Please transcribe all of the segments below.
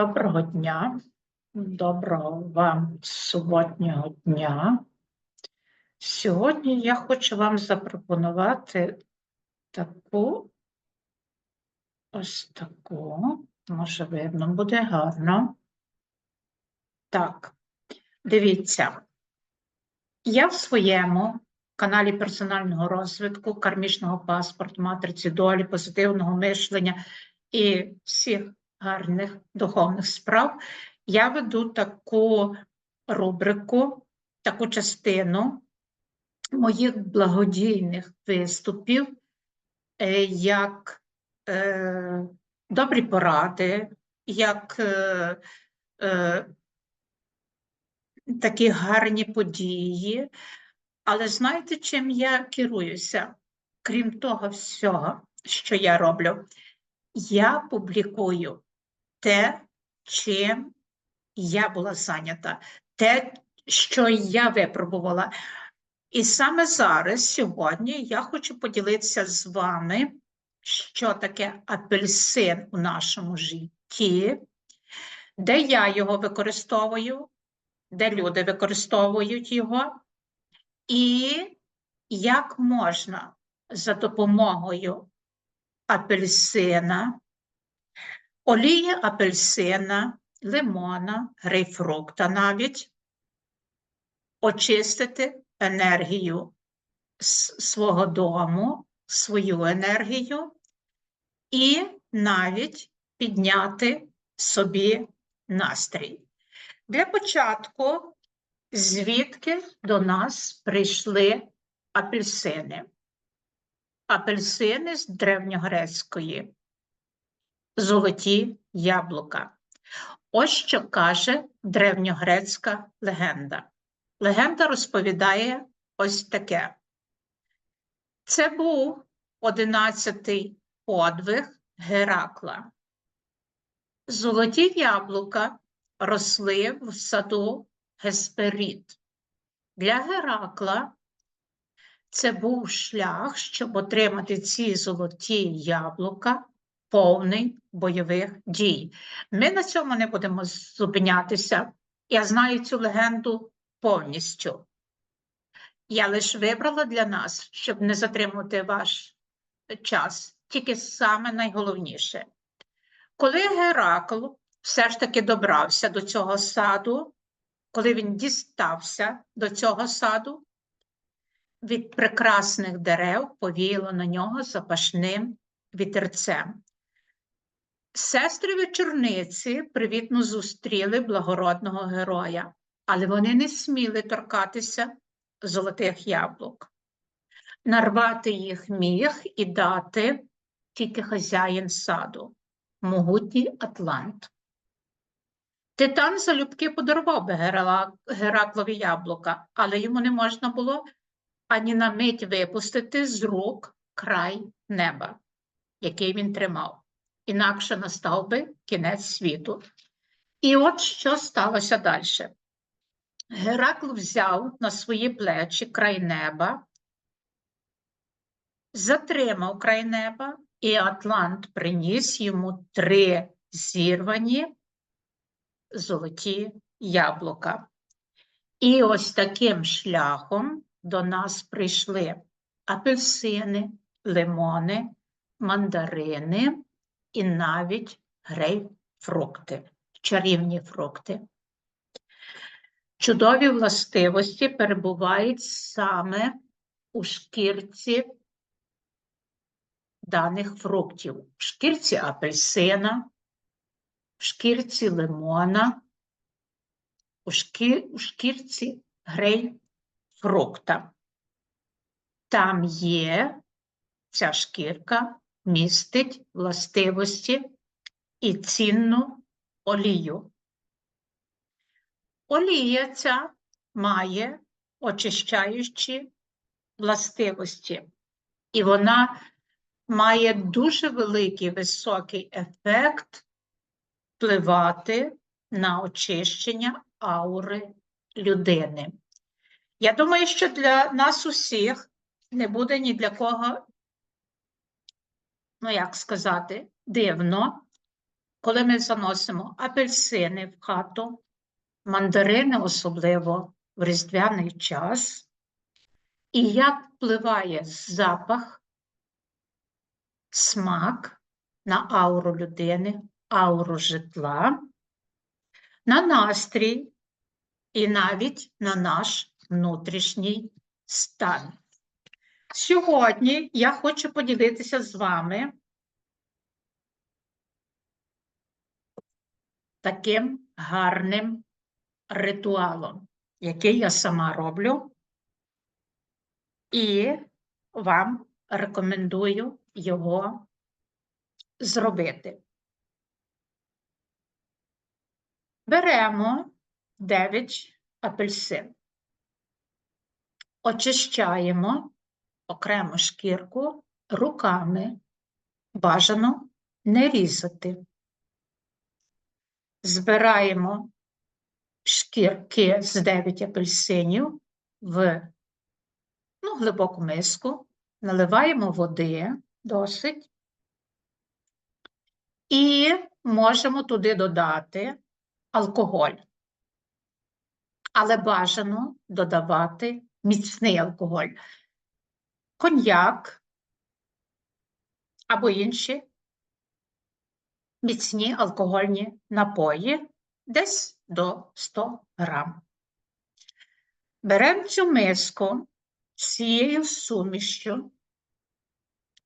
Доброго дня, доброго вам суботнього дня. Сьогодні я хочу вам запропонувати таку, ось таку, може видно, буде гарно. Так, дивіться, я в своєму каналі персонального розвитку, кармічного паспорту, матриці долі, позитивного мишлення і всіх гарних духовних справ, я веду таку рубрику, таку частину моїх благодійних виступів, е, як е, добрі поради, як е, е, такі гарні події. Але знаєте, чим я керуюся? Крім того всього, що я роблю, я публікую те, чим я була зайнята, те, що я випробувала. І саме зараз, сьогодні, я хочу поділитися з вами, що таке апельсин у нашому житті, де я його використовую, де люди використовують його, і як можна за допомогою апельсина олії апельсина, лимона, грейпфрукта навіть очистити енергію свого дому, свою енергію і навіть підняти собі настрій. Для початку, звідки до нас прийшли апельсини? Апельсини з древньогрецької золоті яблука. Ось що каже древньогрецька легенда. Легенда розповідає ось таке. Це був одинадцятий подвиг Геракла. Золоті яблука росли в саду Гесперід. Для Геракла це був шлях, щоб отримати ці золоті яблука повний бойових дій. Ми на цьому не будемо зупинятися. Я знаю цю легенду повністю. Я лише вибрала для нас, щоб не затримувати ваш час, тільки саме найголовніше. Коли Геракл все ж таки добрався до цього саду, коли він дістався до цього саду, від прекрасних дерев повіяло на нього запашним вітерцем. Сестри вечорниці привітно зустріли благородного героя, але вони не сміли торкатися золотих яблук. Нарвати їх міг і дати тільки хазяїн саду, могутній Атлант. Титан залюбки подарував би Гераклові яблука, але йому не можна було ані на мить випустити з рук край неба, який він тримав інакше настав би кінець світу. І от що сталося далі. Геракл взяв на свої плечі край неба, затримав край неба, і Атлант приніс йому три зірвані золоті яблука. І ось таким шляхом до нас прийшли апельсини, лимони, мандарини, і навіть грейпфрукти, чарівні фрукти. Чудові властивості перебувають саме у шкірці даних фруктів, в шкірці апельсина, в шкірці лимона, у, шкір... у шкірці грейпфрукта. Там є ця шкірка містить властивості і цінну олію. Олія ця має очищаючі властивості, і вона має дуже великий високий ефект впливати на очищення аури людини. Я думаю, що для нас усіх не буде ні для кого ну як сказати, дивно, коли ми заносимо апельсини в хату, мандарини особливо в різдвяний час, і як впливає запах, смак на ауру людини, ауру житла, на настрій і навіть на наш внутрішній стан. Сьогодні я хочу поділитися з вами таким гарним ритуалом, який я сама роблю, і вам рекомендую його зробити. Беремо 9 апельсин, очищаємо окремо шкірку руками, бажано не різати. Збираємо шкірки з 9 апельсинів в ну, глибоку миску, наливаємо води досить і можемо туди додати алкоголь. Але бажано додавати міцний алкоголь, коньяк або інші міцні алкогольні напої десь до 100 грам. Беремо цю миску з цією сумішчю,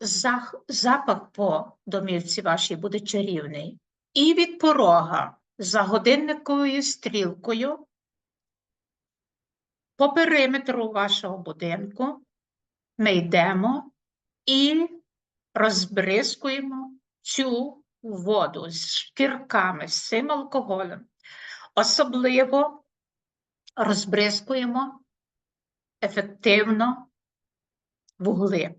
зах- запах по домівці вашій буде чарівний, і від порога за годинниковою стрілкою по периметру вашого будинку ми йдемо і розбризкуємо цю воду з шкірками, з цим алкоголем. Особливо розбризкуємо ефективно вугли.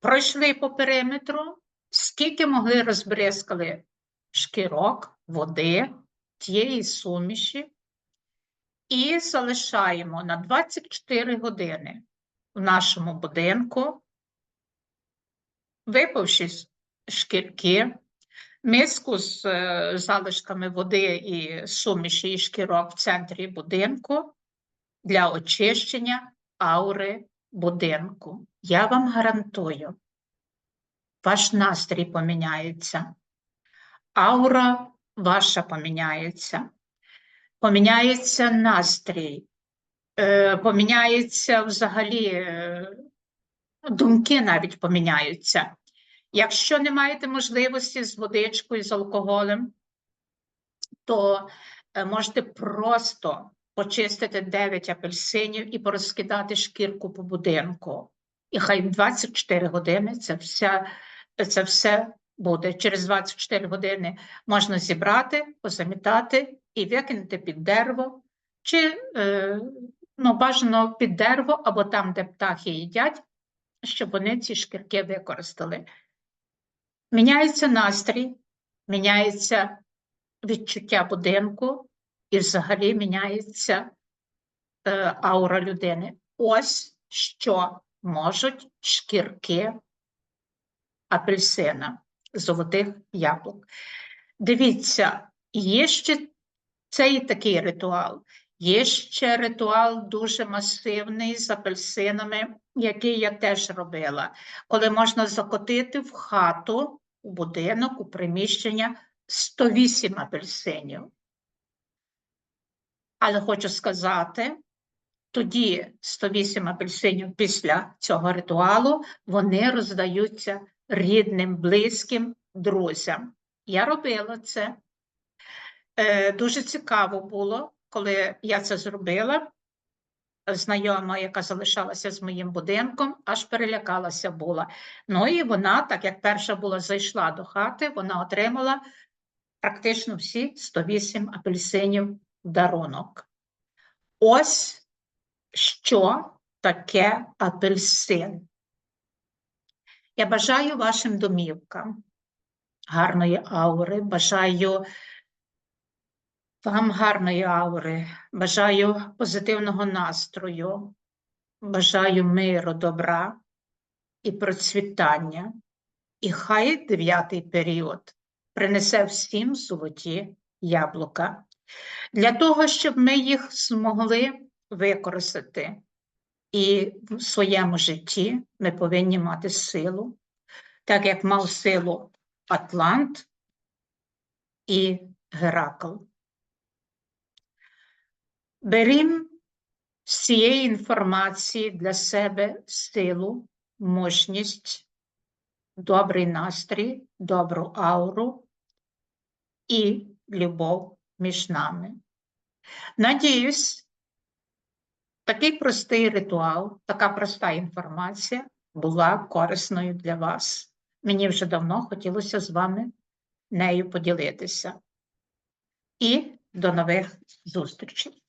Пройшли по периметру, скільки могли розбризкали шкірок, води, тієї суміші, і залишаємо на 24 години в нашому будинку, випивши шкірки, миску з е, залишками води і суміші і шкірок в центрі будинку для очищення аури будинку. Я вам гарантую, ваш настрій поміняється, аура ваша поміняється, поміняється настрій, поміняється взагалі, е, думки навіть поміняються. Якщо не маєте можливості з водичкою, з алкоголем, то е, можете просто почистити 9 апельсинів і порозкидати шкірку по будинку. І хай 24 години це все, це все буде. Через 24 години можна зібрати, позамітати і викинути під дерево, чи е, ну, бажано під дерево або там, де птахи їдять, щоб вони ці шкірки використали. Міняється настрій, міняється відчуття будинку і взагалі міняється е, аура людини. Ось що можуть шкірки апельсина, золотих яблук. Дивіться, є ще цей такий ритуал. Є ще ритуал дуже масивний з апельсинами, який я теж робила, коли можна закотити в хату, у будинок, у приміщення 108 апельсинів. Але хочу сказати, тоді 108 апельсинів після цього ритуалу вони роздаються рідним, близьким друзям. Я робила це. Е, Дуже цікаво було, коли я це зробила. Знайома, яка залишалася з моїм будинком, аж перелякалася була. Ну і вона, так як перша була, зайшла до хати, вона отримала практично всі 108 апельсинів в дарунок. Ось що таке апельсин. Я бажаю вашим домівкам гарної аури, бажаю вам гарної аури, бажаю позитивного настрою, бажаю миру, добра і процвітання. І хай дев'ятий період принесе всім золоті яблука. Для того, щоб ми їх змогли використати і в своєму житті, ми повинні мати силу, так як мав силу Атлант і Геракл. Берім з цієї інформації для себе силу, мужність, добрий настрій, добру ауру і любов між нами. Надіюсь, такий простий ритуал, така проста інформація була корисною для вас. Мені вже давно хотілося з вами нею поділитися. І до нових зустрічей!